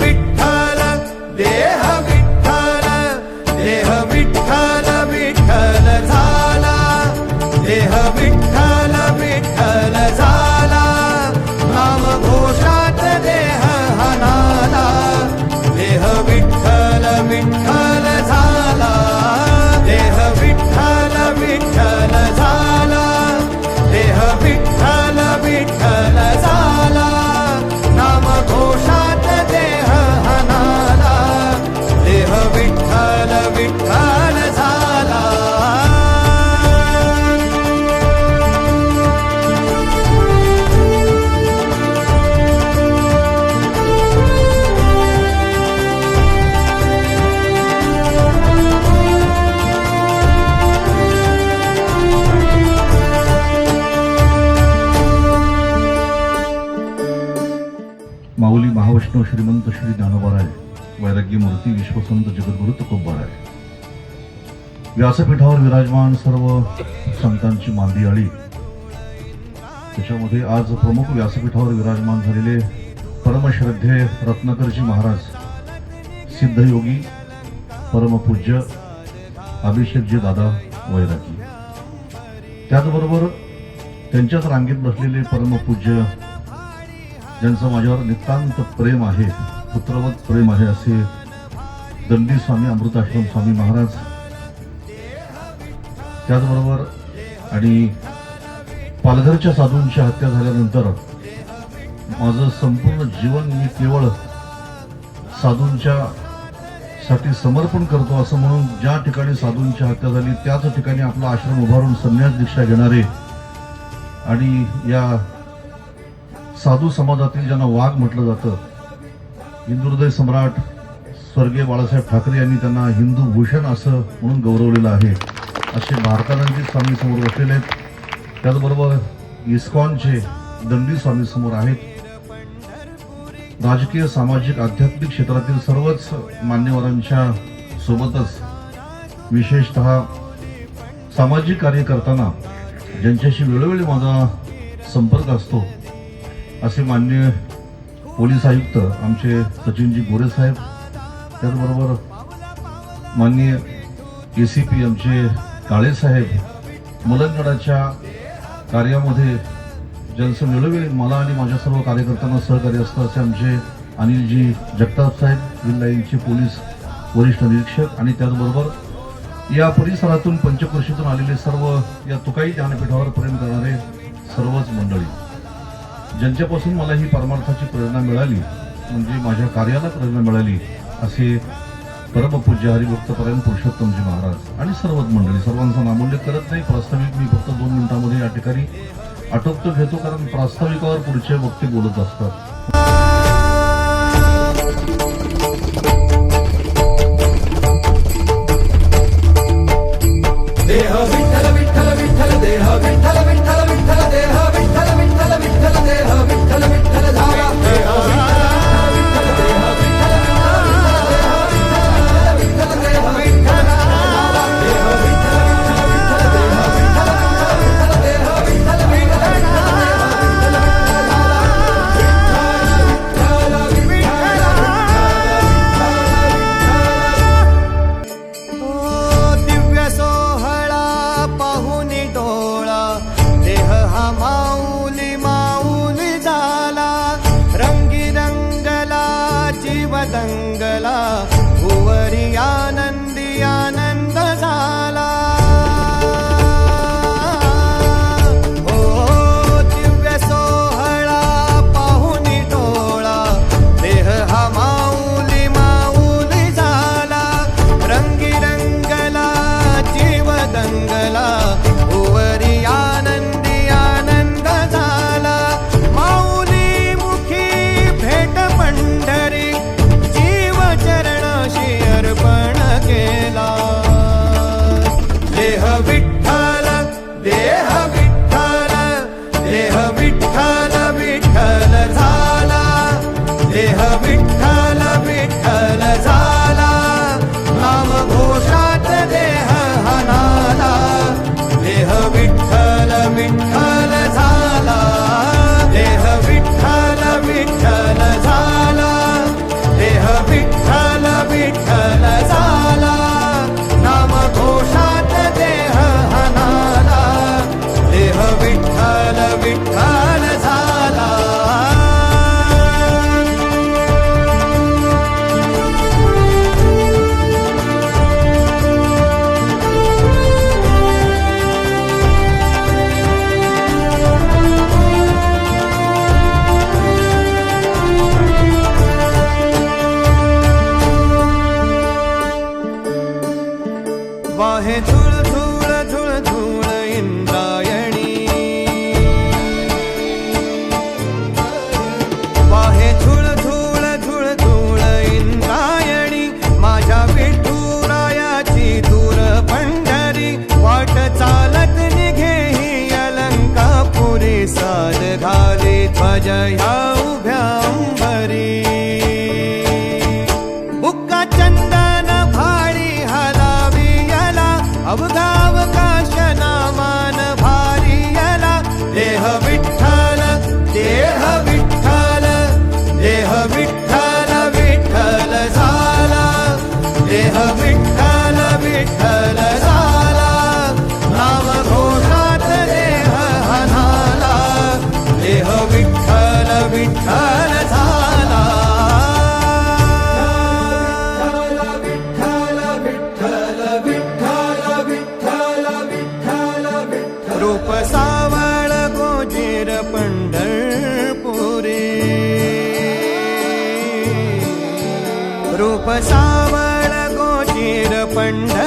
விட்டு महावैष्णव श्रीमंत श्री ज्ञानोबाराय वैराग्य मूर्ती विश्वसंत जगद्गुरु तुकोबाराय. व्यासपीठावर विराजमान सर्व संतांची मांदी मांदियाळी त्याच्यामध्ये आज प्रमुख व्यासपीठावर विराजमान झालेले परमश्रद्धे रत्नाकरजी महाराज सिद्धयोगी परमपूज्य अभिषेकजी दादा वैरागी. त्याचबरोबर त्यांच्याच रांगेत बसलेले परमपूज्य ज्यांचं माझ्यावर नितांत प्रेम आहे पुत्रवत प्रेम आहे असे दंडी स्वामी अमृताश्रम स्वामी महाराज त्याचबरोबर आणि पालघरच्या साधूंची हत्या झाल्यानंतर माझं संपूर्ण जीवन मी केवळ साधूंच्या साठी समर्पण करतो असं म्हणून ज्या ठिकाणी साधूंची हत्या झाली त्याच ठिकाणी आपला आश्रम उभारून संन्यास दीक्षा घेणारे आणि या साधू समाजातील ज्यांना वाघ म्हटलं जातं हिंदुहृदय सम्राट स्वर्गीय बाळासाहेब ठाकरे यांनी त्यांना हिंदू भूषण असं म्हणून गौरवलेलं आहे. असे भारतानंदी स्वामी समोर बसलेले आहेत. त्याचबरोबर इस्कॉनचे दंडी स्वामी समोर आहेत. राजकीय सामाजिक आध्यात्मिक क्षेत्रातील सर्वच मान्यवरांच्या सोबतच विशेषतः सामाजिक कार्य करताना ज्यांच्याशी वेळोवेळी माझा संपर्क असतो असे मान्य पोलीस आयुक्त आमचे सचिनजी गोरे साहेब त्याचबरोबर माननीय ए सी पी आमचे काळे साहेब मलंगडाच्या कार्यामध्ये ज्यांचं मिळवेल मला आणि माझ्या सर्व कार्यकर्त्यांना सहकार्य असतं असे आमचे अनिलजी जगताप साहेब विल्लाईंचे पोलीस वरिष्ठ निरीक्षक आणि त्याचबरोबर या परिसरातून पंचकृषीतून आलेले सर्व या तुकाई ज्ञानपीठावर प्रेम करणारे सर्वच मंडळी. ज्यांच्यापासून मला ही परमार्थाची प्रेरणा मिळाली म्हणजे माझ्या कार्याला प्रेरणा मिळाली असे परमपूज्य हरिभक्तपर्यंत पुरुषोत्तमजी महाराज आणि सर्वच मंडळी. सर्वांचा नामोल्लेख करत नाही प्रास्ताविक मी फक्त दोन मिनिटांमध्ये या ठिकाणी आटोपतो घेतो कारण प्रास्ताविकावर पुढचे वक्ते बोलत असतात. hey, too. सावळ गोचीर पंढर